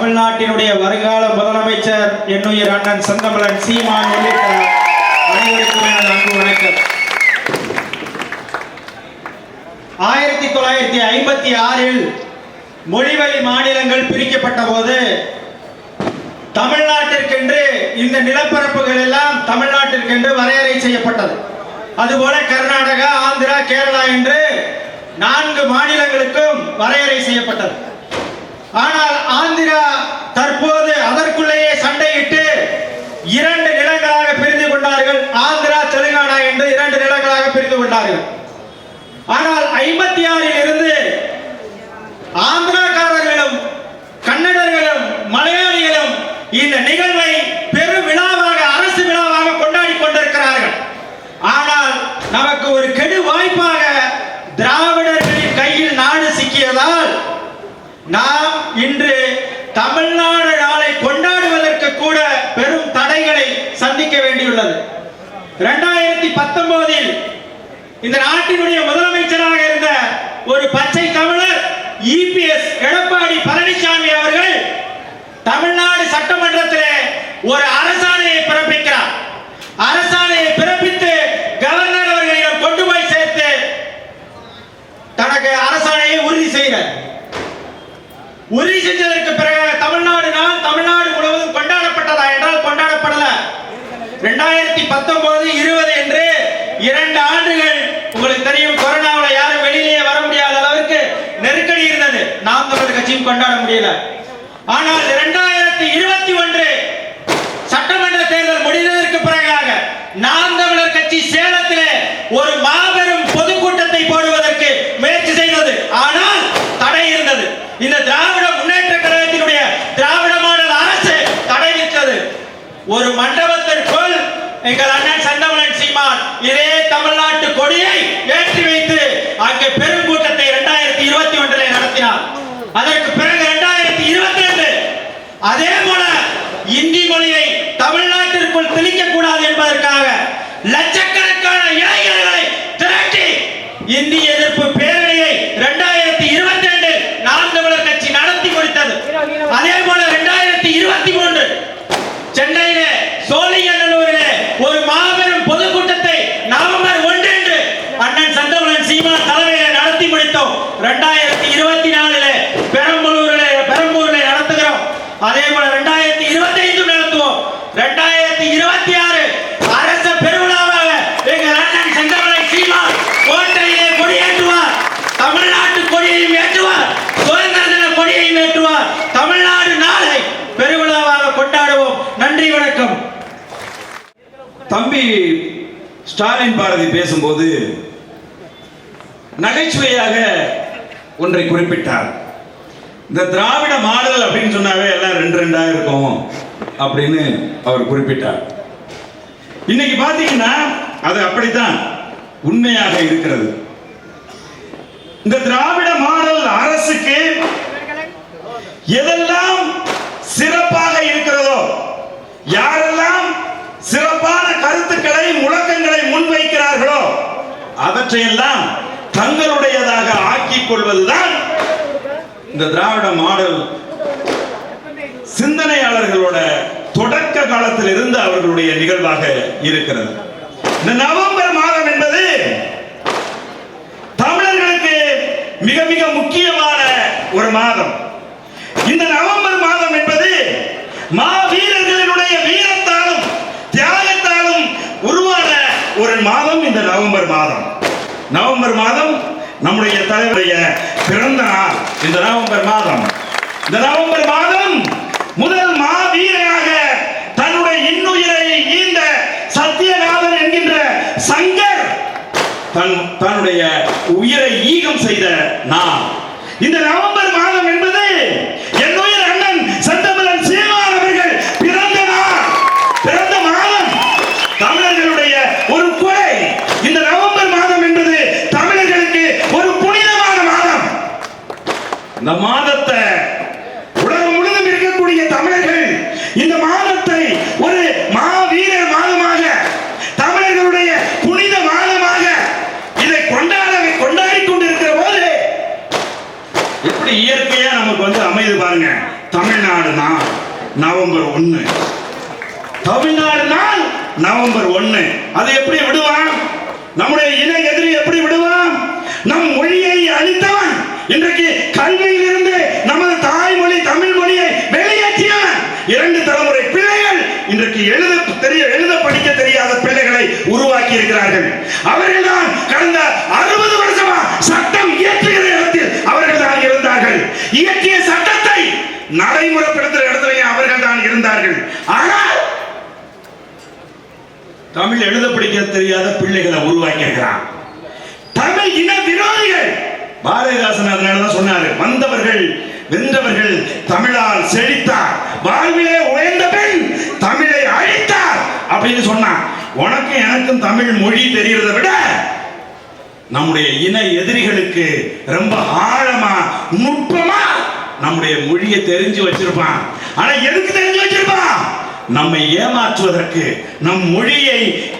தமிழ்நாட்டினுடைய வருங்கால முதலமைச்சர் என்னுயிர் அண்ணன் செந்தமலன் சீமான் உள்ளிட்ட அனைவருக்கும் எனது அன்பு வணக்கம். ஆயிரத்தி தொள்ளாயிரத்தி ஐம்பத்தி ஆறில் மொழிவழி மாநிலங்கள் பிரிக்கப்பட்ட போது தமிழ்நாட்டிற்கென்று இந்த நிலப்பரப்புகள் எல்லாம் தமிழ்நாட்டிற்கென்று வரையறை செய்யப்பட்டது. அதுபோல கர்நாடகா ஆந்திரா கேரளா என்று நான்கு மாநிலங்களுக்கும் வரையறை செய்யப்பட்டது. ஆனால் ஆந்திர கொண்டார்கள். ஆனால் ஐம்பத்தி ஆறில் இருந்து ஆந்திராக்காரர்களும் கன்னடர்களும் மலையாளிகளும் இந்த நிகழ்வை பெரு விழாவாக அரசு விழாவாக கொண்டாடி கொண்டிருக்கிறார்கள். ஆனால் நமக்கு ஒரு கெடு வாய்ப்பாக திராவிடர்களின் கையில் நாடு சிக்கியதால் நாம் இன்று தமிழ்நாடு நாளை கொண்டாடுவதற்கு கூட பெரும் தடைகளை சந்திக்க வேண்டியுள்ளது. இரண்டாயிரத்தி பத்தொன்பது இந்த நாட்டினுடைய முதலமைச்சராக இருந்த ஒரு பச்சை தமிழர் இபிஎஸ் எடப்பாடி பழனிசாமி அவர்கள் தமிழ்நாடு சட்டமன்றத்திலே ஒரு அரசாணையை பிறப்பிக்கிறார். அரசாணையை பிறப்பித்து கவர்னர் அவர்களிடம் கொண்டு போய் சேர்த்து தனக்கு அரசாணையை உறுதி செய்கிறார் உறுதி செஞ்சதற்கு பிறகு தமிழ்நாடு நாள் தமிழ்நாடு முழுவதும் கொண்டாடப்பட்டதா என்றால் கொண்டாடப்படல. ரெண்டாயிரத்தி பத்தொன்பது இருபது இரண்டு ஆண்டுகள் உங்களுக்கு தெரியும் கொரோனாவில் யாரும் வெளியிலேயே வர முடியாத அளவுக்கு நெருக்கடி இருந்தது. நாம் தமிழர் கட்சியும் கொண்டாட முடியல. ஆனால் இரண்டாயிரத்தி இருபத்தி ஒன்று சட்டமன்ற தேர்தல் முடிந்ததற்கு பிறகாக நாம் தமிழர் கட்சி சேலத்திலே ஒரு மாபெரும் பொதுக்கூட்டத்தை போடுவதற்கு முயற்சி செய்தது. ஆனால் தடை இருந்தது. இந்த திராவிட முன்னேற்ற கழகத்தினுடைய திராவிட மாடல் அரசு தடை விட்டது ஒரு மண்டபத்திற்குள் எங்கள் அண்ணன் சந்தமலன் சீமான் இதே தமிழ்நாட்டு கொடியை ஏற்றி வைத்து அங்கே பெருங்கூட்டத்தை இரண்டாயிரத்தி இருபத்தி ஒன்றில் நடத்தினார். அதற்கு பிறகு இரண்டாயிரத்தி இருபத்தி ரெண்டு அதே போல இந்தி மொழியை தமிழ்நாட்டிற்குள் திணிக்க கூடாது என்பதற்காக லட்சக்கணக்கான இளைஞர்களை திரட்டி இந்தி எதிர்ப்பு பேரணியை இரண்டாயிரத்தி இருபத்தி ரெண்டு நாம் தமிழர் கட்சி நடத்தி முடித்தது அதே போல இரண்டாயிரத்தி இருபத்தி மூன்று சென்னையிலே சோழிங்கநல்லூரிலே ஒரு மாபெரும் பொதுக்கூட்டத்தை நவம்பர் ஒன்று என்று அண்ணன் சந்தமலன் சீமான் தலைமையிலே நடத்தி முடித்தோம் இரண்டாயிரத்தி இருபத்தி நாலிலே பெரம்பலூரிலே பெரம்பூரிலே நடத்துகிறோம் அதே போல இரண்டாயிரத்தி இருபத்தி ஐந்து நடத்துவோம். இரண்டாயிரத்தி இருபத்தி ஆறு அரச பெருவிழாவாக எங்கள் அண்ணன் செந்தமலை சீமான் கோட்டையிலே கொடியேற்றுவார். தமிழ்நாட்டு கொடியையும் ஏற்றுவார். சுதந்திர தின கொடியையும் ஏற்றுவார். தமிழ்நாடு நாளை பெருவிழாவாக கொண்டாடுவோம். நன்றி வணக்கம். தம்பி ஸ்டாலின் பாரதி பேசும்போது நகைச்சுவையாக ஒன்றை குறிப்பிட்டார். இந்த திராவிட மாடல் அப்படின்னு சொன்னாவே எல்லாம் ரெண்டு ரெண்டா இருக்கும் அப்படின்னு அவர் குறிப்பிட்டார். இன்னைக்கு பாத்தீங்கன்னா அது அப்படித்தான் உண்மையாக இருக்கிறது. இந்த திராவிட மாடல் அரசுக்கு எதெல்லாம் சிறப்பாக இருக்கிறதோ யாரெல்லாம் சிறப்பான கருத்துக்களை முழக்கங்களை முன்வைக்கிறார்களோ அவற்றையெல்லாம் தங்களுடையதாக ஆக்கிக் கொள்வதுதான் இந்த திராவிட மாடல் சிந்தனையாளர்களோட தொடக்க காலத்தில் இருந்து அவர்களுடைய நிகழ்வாக இருக்கிறது. இந்த நவம்பர் மாதம் என்பது தமிழர்களுக்கு மிக மிக முக்கியமான ஒரு மாதம். இந்த நவம்பர் மாதம் என்பது மாவீரர்களினுடைய வீரத்தாலும் தியாகத்தாலும் உருவான ஒரு மாதம் இந்த நவம்பர் மாதம். நவம்பர் மாதம் நம்முடைய தலைவருடைய பிறந்த நாள் இந்த நவம்பர் மாதம். இந்த நவம்பர் மாதம் முதல் மாவீரனாக தன்னுடைய இன்னுயிரை ஈந்த சத்தியநாதன் என்கின்ற சங்கர் தன் தன்னுடைய உயிரை ஈகம் செய்த நாள். இந்த நவம்பர் மாதம் என்பது என்னுயிர் அண்ணன் சந்தமலன் சீமான் அவர்கள் பிறந்த நாள் பிறந்த மாதம் தமிழர்களுடைய ஒரு கொடை இந்த நவம்பர் மாதம் என்பது தமிழர்களுக்கு ஒரு புனிதமான மாதம் இந்த மாதத்தை உலகம் முழுவதும் இருக்கக்கூடிய தமிழர்கள் இந்த மாதத்தை ஒரு மாவீரர் மாதமாக தமிழர்களுடைய புனித மாதமாக இதை கொண்டாட கொண்டாடி கொண்டிருக்கிற போது எப்படி இயற்கையா பாருங்க. தமிழ்நாடு நாள் நவம்பர் ஒண்ணு. தமிழ்நாடு நாள் நவம்பர் ஒண்ணு. அதை எப்படி விடுவான்? நம்முடைய இன எதிரி எப்படி விடுவான்? நம் மொழியை அழித்தவன் இன்றைக்கு கல்வியிலிருந்து நமது தாய்மொழி தமிழ் மொழியை வெளியேற்றியவன் இரண்டு தலைமுறை பிள்ளைகள் இன்றைக்கு எழுத தெரிய எழுத படிக்க தெரியாத பிள்ளைகளை உருவாக்கி இருக்கிறார்கள் அவர்கள் தான் கடந்த அறுபது வருஷமா சட்டம் இயற்றுகிற இடத்தில் அவர்கள் தான் இருந்தார்கள். இயற்றிய சட்டத்தை நடைமுறைப்படுத்துகிற இடத்திலேயே அவர்கள் தான் இருந்தார்கள். ஆனால் தமிழ் எழுத படிக்க தெரியாத பிள்ளைகளை உருவாக்கி இருக்கிறான் தமிழ் இன விரோதிகள் பாரதிதாசன் அதனாலதான் சொன்னாரு வந்தவர்கள் வென்றவர்கள் தமிழால் செழித்தார். வாழ்விலே உயர்ந்த பெண் தமிழை அழித்தார். அப்படின்னு சொன்னான். உனக்கும் எனக்கும் தமிழ் மொழி தெரியறதை விட நம்முடைய இன எதிரிகளுக்கு ரொம்ப ஆழமா நுட்பமா நம்முடைய மொழியை தெரிஞ்சு வச்சிருப்பான். ஆனா எதுக்கு தெரிஞ்சு வச்சிருப்பான்? நம்மை ஏமாற்றுவதற்கு நம் மொழியை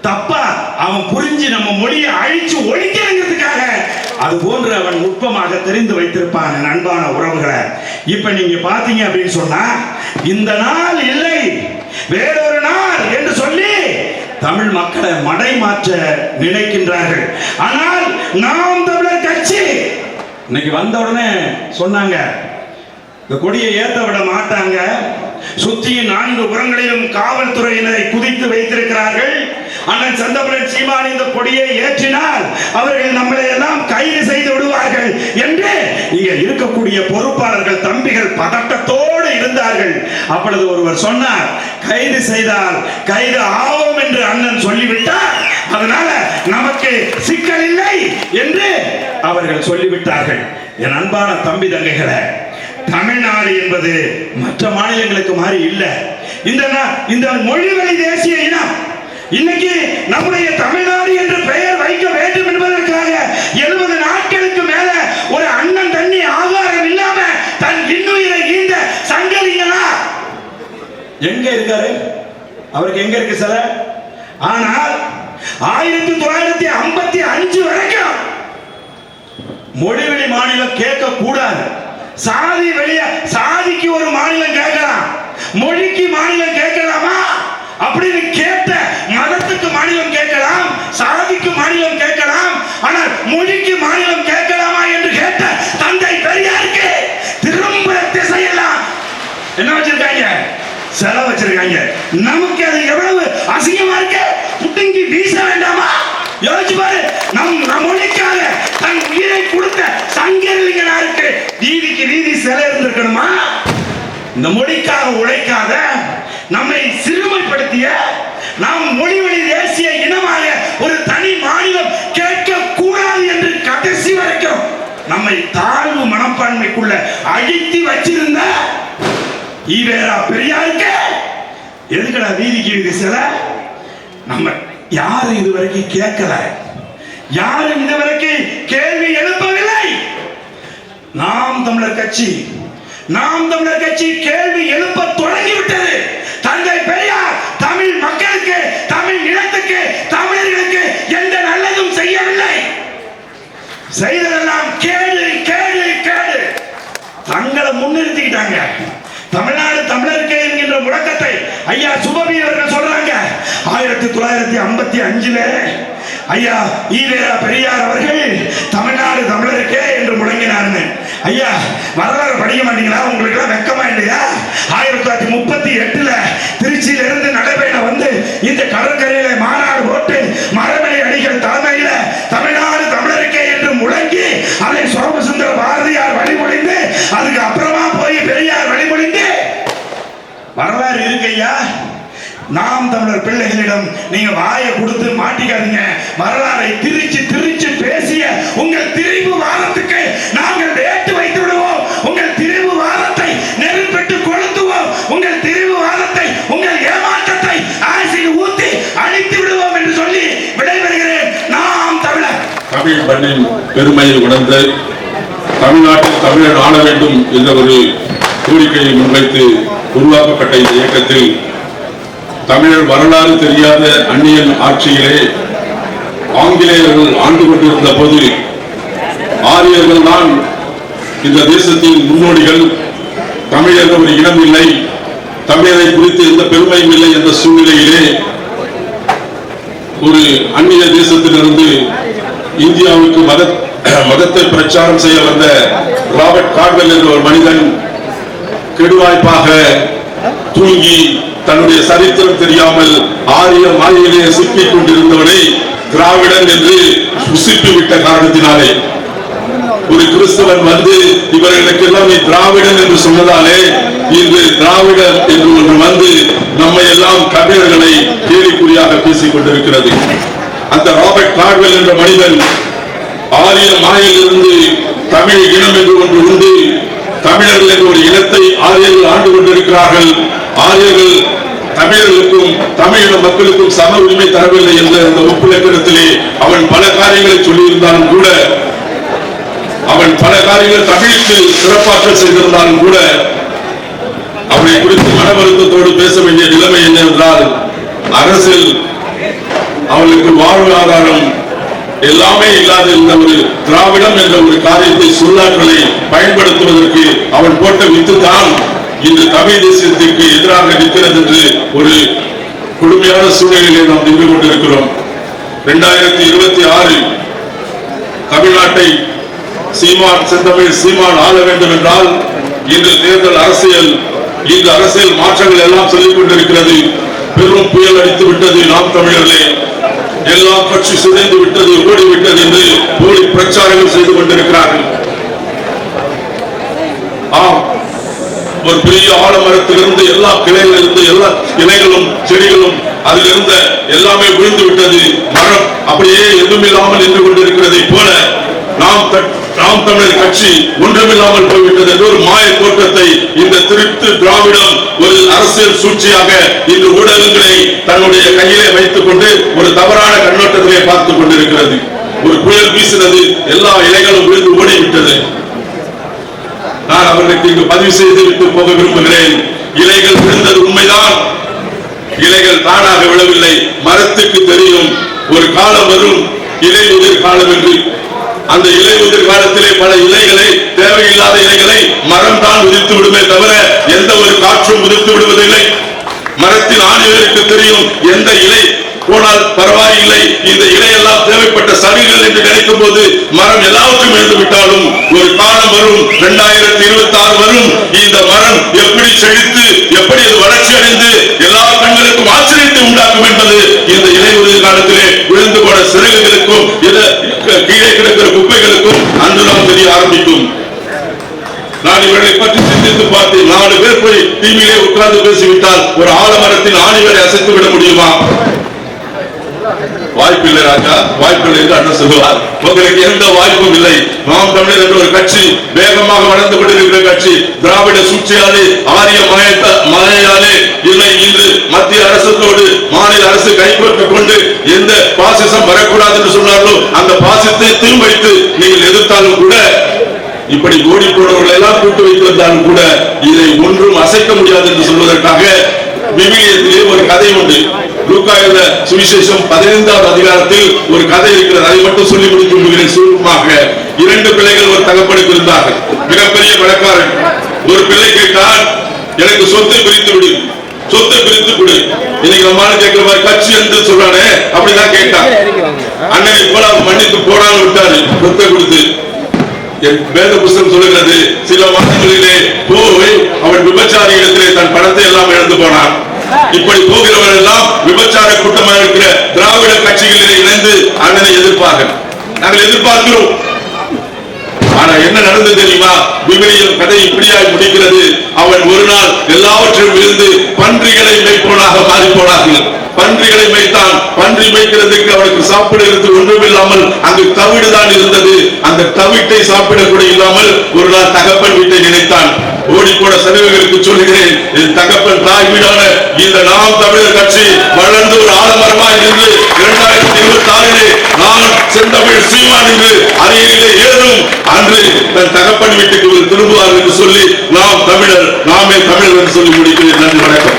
தப்பா அவன் புரிஞ்சு நம்ம மொழியை அழிச்சு ஒழிக்கிறதுக்காக அது போன்று அவன் நுட்பமாக தெரிந்து வைத்திருப்பான் என் அன்பான உறவுகளை. இப்ப நீங்க பாத்தீங்க அப்படின்னு சொன்னா இந்த நாள் இல்லை வேறொரு நாள் தமிழ் மக்களை மடை மாற்ற நினைக்கின்றார்கள். ஆனால் நாம் தமிழர் கட்சி இன்னைக்கு வந்த உடனே சொன்னாங்க இந்த கொடியை ஏற்ற விட மாட்டாங்க. சுத்தி நான்கு புறங்களிலும் காவல்துறையினரை குதித்து வைத்திருக்கிறார்கள். அண்ணன் சந்தபுரன் சீமான் இந்த கொடியை ஏற்றினால் அவர்கள் நம்மளை எல்லாம் கைது செய்து விடுவார்கள் என்று இங்க இருக்கக்கூடிய பொறுப்பாளர்கள் தம்பிகள் பதட்டத்தோடு இருந்தார்கள். அப்பொழுது ஒருவர் சொன்னார் கைது செய்தால் கைது ஆவோம் என்று அண்ணன் சொல்லிவிட்டார். அதனால நமக்கு சிக்கல் இல்லை என்று அவர்கள் சொல்லிவிட்டார்கள். என் அன்பான தம்பி தங்கைகளை தமிழ்நாடு என்பது மற்ற மாநிலங்களுக்கு மாதிரி இல்லை. இந்த நா- இந்த மொழிவழி தேசிய இனம் இன்னைக்கு நம்முடைய தமிழ்நாடு என்று பெயர் வைக்க வேண்டும் என்பதற்காக எழுபது நாட்களுக்கு மேல ஒரு அண்ணன் தண்ணி ஆகாரம் இல்லாம தன் இன்னுயிரை ஈந்த சங்கலிங்களா எங்க இருக்காரு? அவருக்கு எங்க இருக்கு சில? ஆனால் ஆயிரத்தி தொள்ளாயிரத்தி ஐம்பத்தி அஞ்சு வரைக்கும் மொழிவெளி மாநிலம் கேட்க கூடாது. சாதி வெளிய சாதிக்கு ஒரு மாநிலம் கேட்கலாம். மொழிக்கு மாநிலம் கேட்கலாமா? அப்படின்னு கேட்ட மதத்துக்கு மாநிலம் கேட்கலாம் சாதிக்கு மாநிலம் கேட்கலாம் ஆனால் மொழிக்கு மாநிலம் கேட்கலாமா என்று கேட்ட தந்தை பெரியாருக்கு திரும்ப திசையெல்லாம் என்ன வச்சிருக்காங்க செல வச்சிருக்காங்க நமக்கு அது எவ்வளவு அசிங்கமா இருக்கு? புட்டுங்கி வீச வேண்டாமா? யோசிச்சு பாரு. நம் நம் மொழிக்காக தன் உயிரை கொடுத்த சங்கரலிங்கனாருக்கு வீதிக்கு வீதி சிலை இருந்திருக்கணுமா? இந்த மொழிக்காக உழைக்காத நம்மை சிறுமைப்படுத்திய நாம் மொழி வழி தேசிய இனமாக ஒரு தனி மாநிலம் கேட்க கூடாது என்று கடைசி வரைக்கும் நம்மை தாழ்வு மனப்பான்மைக்குள்ள அழித்து வச்சிருந்த ஈவேரா பெரியாருக்கு எதுக்கடா வீதிக்கு வீதி சில நம்ம யாரும் இதுவரைக்கும் கேட்கல. யாரும் இதுவரைக்கும் கேள்வி எழுப்பவில்லை. நாம் தமிழர் கட்சி நாம் தமிழர் கட்சி கேள்வி எழுப்ப தொடங்கிவிட்டது. தந்தை பெரியார் தமிழ் மக்களுக்கு தமிழ் நிலத்துக்கு தமிழர்களுக்கு எந்த நல்லதும் செய்யவில்லை. செய்ததெல்லாம் கேடு கேடு கேடு. தங்களை முன்னிறுத்திக்கிட்டாங்க. தமிழ்நாடு தமிழருக்கு என்கின்ற முழக்கத்தை ஐயா சுபவி அவர்கள் சொல்றாங்க. ஆயிரத்தி தொள்ளாயிரத்தி ஐம்பத்தி அஞ்சுல ஐயா ஈவேரா பெரியார் அவர்கள் தமிழ்நாடு தமிழருக்கே என்று முழங்கினார்னு. ஐயா வரலாறு படிக்க மாட்டீங்களா? உங்களுக்கு எல்லாம் வெக்கமா இல்லையா? ஆயிரத்தி தொள்ளாயிரத்தி முப்பத்தி எட்டுல திருச்சியில இருந்து நடைபெற வந்து இந்த கடற்கரையில மா இல்லையா? நாம் தமிழர் பிள்ளைகளிடம் நீங்க வாயை கொடுத்து மாட்டிக்காதீங்க. வரலாறை திரிச்சு திரிச்சு பேசிய உங்கள் திரிவு வாரத்துக்கு நாங்கள் வேட்டு வைத்து விடுவோம். உங்கள் திரிவு வாரத்தை நெருப்பிட்டு கொளுத்துவோம். உங்கள் திரிவு வாரத்தை உங்கள் ஏமாற்றத்தை ஆசையில் ஊத்தி அழித்து விடுவோம் என்று சொல்லி விடைபெறுகிறேன். நாம் தமிழர். தமிழ் மண்ணின் பெருமையை உணர்ந்து தமிழ்நாட்டில் தமிழர் ஆள வேண்டும் என்ற ஒரு கோரிக்கையை முன்வைத்து உருவாக்கப்பட்ட இந்த இயக்கத்தில் தமிழர் வரலாறு தெரியாத அந்நியன் ஆட்சியிலே ஆங்கிலேயர்கள் ஆண்டு கொண்டிருந்த போது ஆரியர்கள் தான் இந்த தேசத்தின் முன்னோடிகள். தமிழ் ஒரு இடம் இல்லை. தமிழரை குறித்து எந்த பெருமையும் இல்லை என்ற சூழ்நிலையிலே ஒரு அந்நிய தேசத்திலிருந்து இந்தியாவுக்கு மத மதத்தை பிரச்சாரம் செய்ய வந்த ராபர்ட் கார்வெல் என்ற ஒரு மனிதன் கெடுவாய்ப்பாக தூங்கி தன்னுடைய சரித்திரம் தெரியாமல் ஆரிய மாயிலே சிக்கிக் கொண்டிருந்தவனை திராவிடன் என்று உசிப்பி விட்ட காரணத்தினாலே. ஒரு கிறிஸ்தவன் வந்து இவர்களுக்கு எல்லாம் திராவிடன் என்று சொன்னதாலே இன்று திராவிடன் என்று ஒன்று வந்து நம்மை எல்லாம் தமிழர்களை கேலிக்குறியாக பேசிக் கொண்டிருக்கிறது. அந்த ராபர்ட் கார்வெல் என்ற மனிதன் ஆரிய மாயிலிருந்து தமிழ் இனம் என்று ஒன்று உண்டு தமிழர்கள் என்ற ஒரு இனத்தை ஆரியர்கள் ஆண்டு கொண்டிருக்கிறார்கள். ஆரியர்கள் தமிழர்களுக்கும் தமிழின மக்களுக்கும் சம உரிமை தரவில்லை என்ற அந்த ஒப்புலக்கணத்திலே அவன் பல காரியங்களை சொல்லியிருந்தாலும் கூட அவன் பல காரியங்கள் தமிழுக்கு சிறப்பாற்றல் செய்திருந்தாலும் கூட அவனை குறித்து மன வருத்தத்தோடு பேச வேண்டிய நிலைமை என்னவென்றால் அரசில் அவளுக்கு வாழ்வாதாரம் எல்லாமே இல்லாத இந்த ஒரு திராவிடம் என்ற ஒரு காரியத்தை சொல்லாக்களை பயன்படுத்துவதற்கு அவன் போட்ட வித்து தான் இன்று தமிழ் தேசியத்திற்கு எதிராக நிற்கிறது என்று ஒரு கொடுமையான சூழ்நிலையிலே நாம் நின்று கொண்டிருக்கிறோம். இரண்டாயிரத்தி இருபத்தி ஆறு தமிழ்நாட்டை சீமான் செந்தமிழ் சீமான் ஆள வேண்டும் என்றால் இன்று தேர்தல் அரசியல் இந்த அரசியல் மாற்றங்கள் எல்லாம் சொல்லிக் கொண்டிருக்கிறது. பெரும் புயல் அடித்து விட்டது நாம் தமிழர்களே. எல்லா கட்சி சிதைந்து விட்டது ஓடிவிட்டது என்று போலி பிரச்சாரங்கள் செய்து கொண்டிருக்கிறார்கள். ஆம் ஒரு பெரிய ஆலமரத்திலிருந்து எல்லா கிளைகளிலிருந்து எல்லா இலைகளும் செடிகளும் அதில் இருந்த எல்லாமே விழுந்து விட்டது. மரம் அப்படியே எதுவுமில்லாமல் நின்று கொண்டிருக்கிறதை போல நாம் நாம் தமிழர் கட்சி ஒன்றுமில்லாமல் போய்விட்டது என்ற ஒரு மாய தோற்றத்தை இந்த திருட்டு திராவிடம் ஒரு அரசு சூழ்ச்சியாக இன்று ஊடகங்களை தன்னுடைய கையிலே வைத்துக் கொண்டு ஒரு தவறான கண்ணோட்டத்திலே பார்த்துக் கொண்டிருக்கிறது. ஒரு புயல் வீசினது எல்லா இலைகளும் விழுந்து ஓடிவிட்டது நான் அவர்களுக்கு இங்கு பதிவு செய்து விட்டு போக விரும்புகிறேன். இலைகள் விழுந்தது உண்மைதான். இலைகள் தானாக விழவில்லை. மரத்துக்கு தெரியும். ஒரு காலம் வரும் இலை உதிர் காலம் என்று. அந்த இலை உதிர் காலத்திலே பல இலைகளை தேவையில்லாத இலைகளை மரம் தான் உதித்து விடுமே தவிர எந்த ஒரு காற்றும் உதிர்த்து விடுவதில்லை மரத்தின் தெரியும் எந்த இலை போனால் பரவாயில்லை. இந்த இலையெல்லாம் தேவைப்பட்ட சனிகள் என்று நினைக்கும் போது மரம் எல்லாவற்றும் எழுந்து விட்டாலும் ஒரு காலம் வரும் இரண்டாயிரத்தி இருபத்தி ஆறு வரும். இந்த மரம் எப்படி செழித்து எப்படி அது வளர்ச்சி அடைந்து எல்லா கண்களுக்கும் ஆச்சரியத்தை உண்டாக்கும் என்பது இந்த இலை உதவி காலத்திலே விழுந்து போன சிறகுகளுக்கும் கீழே கிடக்கிற குப்பைகளுக்கும் அன்றுதான் தெரிய ஆரம்பிக்கும். நான் இவர்களை பற்றி சிந்தித்து பார்த்தேன் நாலு பேர் போய் டிவியிலே உட்கார்ந்து பேசிவிட்டால் ஒரு ஆலமரத்தின் ஆணிகளை அசைத்து விட முடியுமா? வாய்ப்பில்லை ராஜா வாய்ப்பில்லை என்று அண்ணன் சொல்லுவார். உங்களுக்கு எந்த வாய்ப்பும் இல்லை. நாம் தமிழர் என்ற ஒரு கட்சி வேகமாக வளர்ந்து கொண்டிருக்கிற கட்சி திராவிட சூழ்ச்சியாலே ஆரிய மயத்த மழையாலே இல்லை இன்று மத்திய அரசத்தோடு மாநில அரசு கைப்பற்றிக் கொண்டு எந்த பாசிசம் வரக்கூடாது என்று சொன்னார்களோ அந்த பாசிசத்தை திரும்ப நீங்கள் எதிர்த்தாலும் இப்படி ஓடி போனவர்கள் எல்லாம் கூட்டு வைத்து கூட இதை ஒன்றும் அசைக்க முடியாது என்று சொல்வதற்காக விவிலியத்திலே ஒரு கதை உண்டு. லூக்கா எழுத சுவிசேஷம் பதினைந்தாவது அதிகாரத்தில் ஒரு கதை இருக்கிறது. அதை மட்டும் சொல்லி முடித்து விடுகிறேன் சுருக்கமாக இரண்டு பிள்ளைகள் ஒரு தகப்பனுக்கு இருந்தார்கள். மிகப்பெரிய பணக்காரன். ஒரு பிள்ளை கேட்டால் எனக்கு சொத்தை பிரித்து விடு. சொத்தை பிரித்து கொடு. இன்னைக்கு நம்மளால கேட்கிற மாதிரி கட்சி என்று சொல்றானே? அப்படிதான் கேட்டான். அண்ணன் போல மன்னித்து போடான்னு விட்டாரு. சொத்தை கொடுத்து. என் வேத புஸ்தகம் சொல்லுகிறது சில மாதங்களிலே போய் அவன் விபச்சார இடத்திலே தன் பணத்தை எல்லாம் இழந்து போனான். இப்படி போகிறவர்கள் எல்லாம் விபச்சார கூட்டமாக இருக்கிற திராவிட கட்சிகளிலே இணைந்து அண்ணனை எதிர்ப்பார்கள். நாங்கள் எதிர்பார்க்கிறோம். ஆனா என்ன நடந்தது தெரியுமா? விவிலியம் கதை இப்படியாய் முடிக்கிறது. அவன் ஒரு நாள் எல்லாவற்றையும் இருந்து பன்றிகளை மேய்ப்போனாக மாறி போனார்கள் பன்றிகளை மேய்த்தான். பன்றி மேய்க்கிறதுக்கு அவனுக்கு சாப்பிடுகிறது ஒன்றுமில்லாமல் அங்கு தவிடுதான் இருந்தது. அந்த தவிட்டை சாப்பிட கூட இல்லாமல் ஒரு நாள் தகப்பன் வீட்டை நினைத்தான். ஓடி போன சதவீதங்களுக்கு சொல்கிறேன் என் தகப்பன் தாய் வீடான இந்த நாம் தமிழர் கட்சி வளர்ந்து ஒரு ஆலமரமாய் இருந்து இரண்டாயிரத்தி இருபத்தி ஆறிலே நான் செந்தமிழ் சீமான் என்று அறையிலே ஏறும் அன்று தன் தகப்பன் வீட்டுக்கு ஒரு திரும்புவார் என்று சொல்லி நாம் தமிழர் நாமே தமிழர் என்று சொல்லி முடிக்கிறேன். நன்றி வணக்கம்.